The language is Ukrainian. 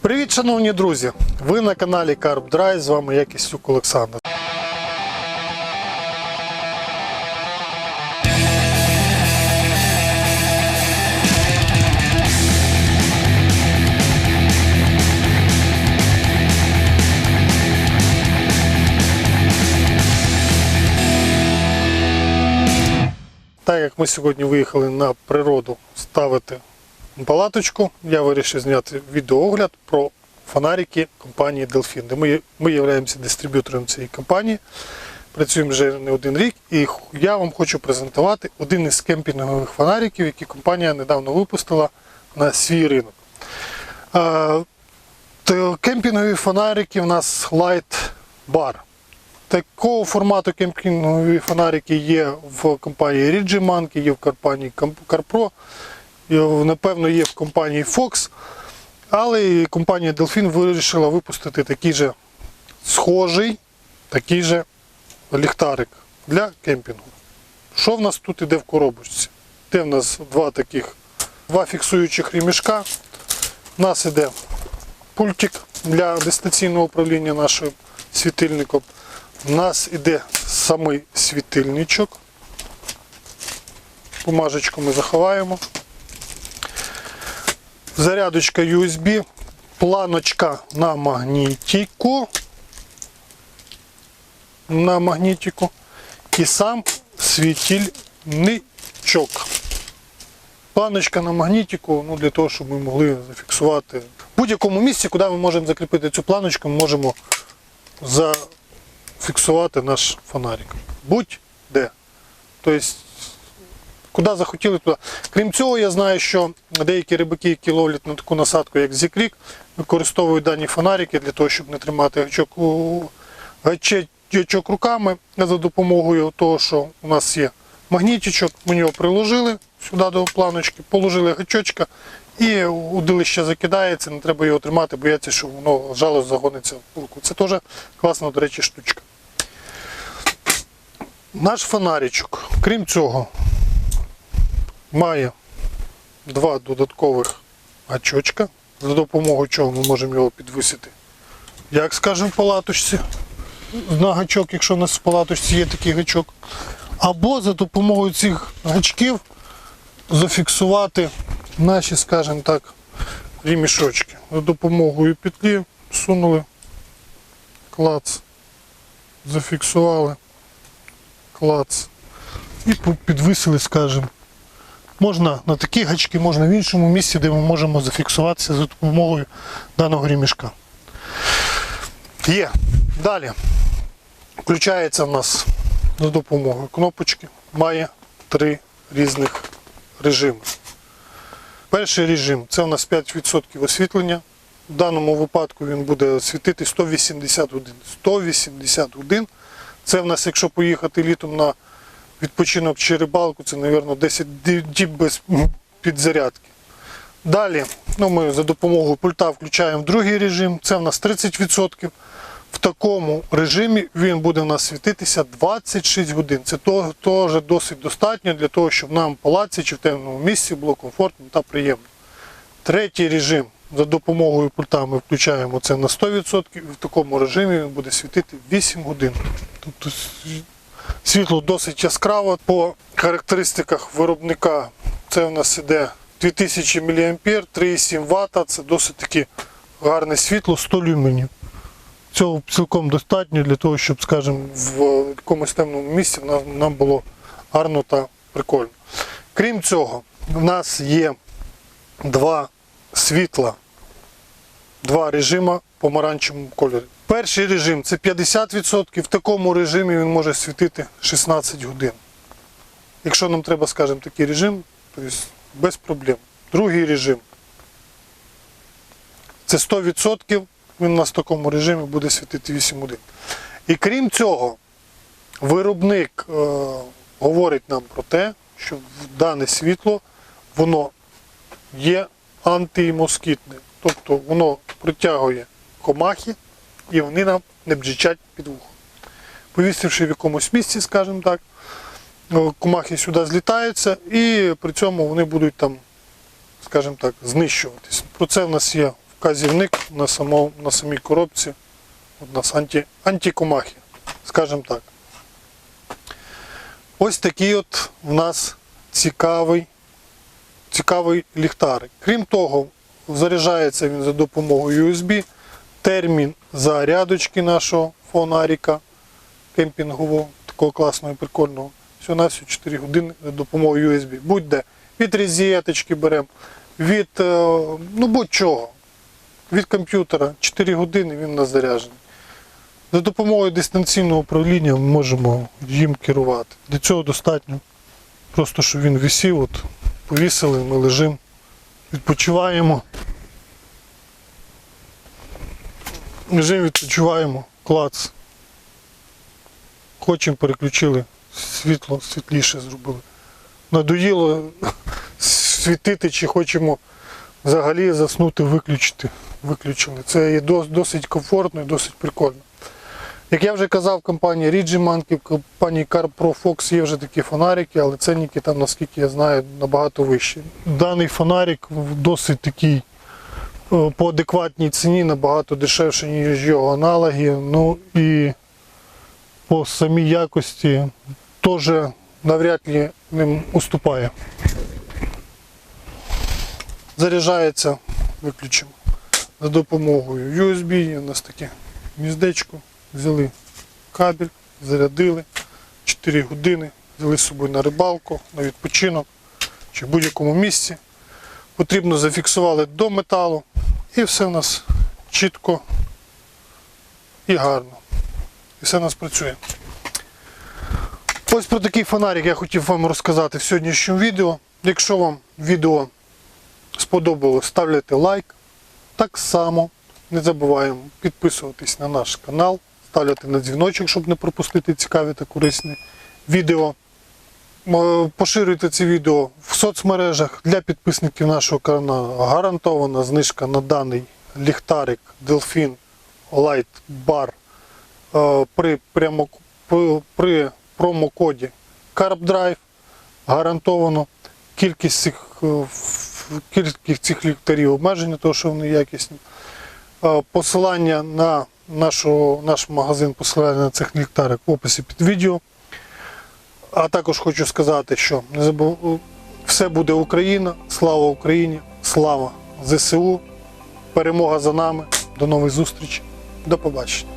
Привіт, шановні друзі! Ви на каналі Carp Drive, з вами я Кістюк Олександр. Так як ми сьогодні виїхали на природу ставити палаточку, я вирішив зняти відеоогляд про фонарики компанії Delfin. Ми, ми являємося дистриб'ютором цієї компанії, працюємо вже не один рік, і я вам хочу презентувати один із кемпінгових фонариків, які компанія недавно випустила на свій ринок. Кемпінгові фонарики у нас Light Bar. Такого формату кемпінгові фонарики є в компанії Ridge Monkey, є в компанії CarPro, напевно, є в компанії Fox. Але компанія Delfin вирішила випустити такий же схожий, такий же ліхтарик для кемпінгу. Що в нас тут іде в коробочці? Де в нас два таких, два фіксуючих ремішка. У нас іде пультик для дистанційного управління нашим світильником. У нас іде самий світильничок. Бумажечку ми заховаємо. Зарядочка USB, планочка на магнітику. На магнітику. І сам світильничок. Планочка на магнітику, ну, для того, щоб ми могли зафіксувати. В будь-якому місці, куди ми можемо закріпити цю планочку, ми можемо зафіксувати наш фонарик. Будь-де. Тобто, куди захотіли, туди. Крім цього, я знаю, що деякі рибаки, які ловлять на таку насадку, як зікрік, використовують дані фонарики для того, щоб не тримати гачок, у, руками за допомогою того, що у нас є магнітичок, ми його приложили сюди до планочки, положили гачочка і удилище закидається, не треба його тримати, бояться, що воно жало загониться в руку. Це теж класна, до речі, штучка. Наш фонаричок, крім цього, має два додаткових гачочка, за допомогою чого ми можемо його підвисити. Як скажемо в палаточці, на гачок, якщо у нас в палаточці є такий гачок. Або за допомогою цих гачків зафіксувати наші, скажімо так, ремішочки. За допомогою петлі сунули, клац, зафіксували, клац і підвисили, скажімо. Можна на такі гачки, можна в іншому місці, де ми можемо зафіксуватися за допомогою даного ремішка. Є. Далі. Включається в нас за допомогою кнопочки. Має три різних режими. Перший режим це у нас 5% освітлення. В даному випадку він буде світити 180 годин. 180 годин. Це в нас, якщо поїхати літом на відпочинок чи рибалку, це, мабуть, 10 діб без підзарядки. Далі ну, ми за допомогою пульта включаємо другий режим, це в нас 30%. В такому режимі він буде у нас світитися 26 годин. Це теж досить достатньо для того, щоб нам в палаці чи в темному місці було комфортно та приємно. Третій режим за допомогою пульта ми включаємо це на 100%. І в такому режимі він буде світити 8 годин. Тобто світло досить яскраво. По характеристиках виробника це у нас іде 2000 мА, 3,7 Вт. Це досить таки гарне світло, 100 люменів. Цього цілком достатньо для того, щоб, скажімо, в якомусь темному місці нам, було гарно та прикольно. Крім цього, в нас є два світла, два режима помаранчевому кольорі. Перший режим це 50%, в такому режимі він може світити 16 годин. Якщо нам треба, скажімо, такий режим, то без проблем. Другий режим це 100%, він у нас в такому режимі буде світити 8 годин. І крім цього, виробник е, говорить нам про те, що дане світло воно є антимоскітне. Тобто воно притягує комахи і вони нам не бджичать під вухо. Повісивши в якомусь місці, скажімо так, е, комахи сюди злітаються, і при цьому вони будуть там, скажімо так, знищуватись. Про це в нас є вказівник на, само, на самій коробці. У нас анті, антикомахи, скажімо так. Ось такий от в нас цікавий, цікавий ліхтарик. Крім того, заряджається він за допомогою USB. Термін зарядочки нашого фонарика кемпінгового, такого класного і прикольного. Все на все 4 години за допомогою USB. Будь-де. Від розеточки беремо, від е, ну будь-чого. Від комп'ютера 4 години він у нас заряджений. За допомогою дистанційного управління ми можемо їм керувати. Для цього достатньо. Просто щоб він висів, от, повісили, ми лежимо, відпочиваємо. Лежимо, відпочиваємо, клац. Хочемо, переключили, світло світліше зробили. Надоїло світити, чи хочемо взагалі заснути, виключити. Виключили. Це є досить комфортно і досить прикольно. Як я вже казав, компанія Ridgeman, в компанії CarPro Fox є вже такі фонарики, але ценники там, наскільки я знаю, набагато вищі. Даний фонарик досить такий е, по адекватній ціні, набагато дешевше, ніж його аналоги. Ну і по самій якості теж навряд ли ним уступає. Заряджається, виключимо, за допомогою USB. У нас таке гніздечко. Взяли кабель, зарядили 4 години, взяли з собою на рибалку, на відпочинок чи в будь-якому місці. Потрібно зафіксували до металу і все в нас чітко і гарно. І все в нас працює. Ось про такий фонарик я хотів вам розказати в сьогоднішньому відео. Якщо вам відео сподобалось, ставляйте лайк. Так само не забуваємо підписуватись на наш канал, ставляти на дзвіночок, щоб не пропустити цікаві та корисні відео. Поширюйте це відео в соцмережах для підписників нашого каналу. Гарантована знижка на даний ліхтарик Delphin Light Bar е, при, прямо, при, промокоді CarpDrive. Гарантовано кількість цих, е, кількість цих ліхтарів обмеження, тому що вони якісні. Посилання на нашу, наш магазин, посилання на цих ліхтарик в описі під відео. А також хочу сказати, що не забув, все буде Україна, слава Україні, слава ЗСУ, перемога за нами. До нових зустрічей. До побачення.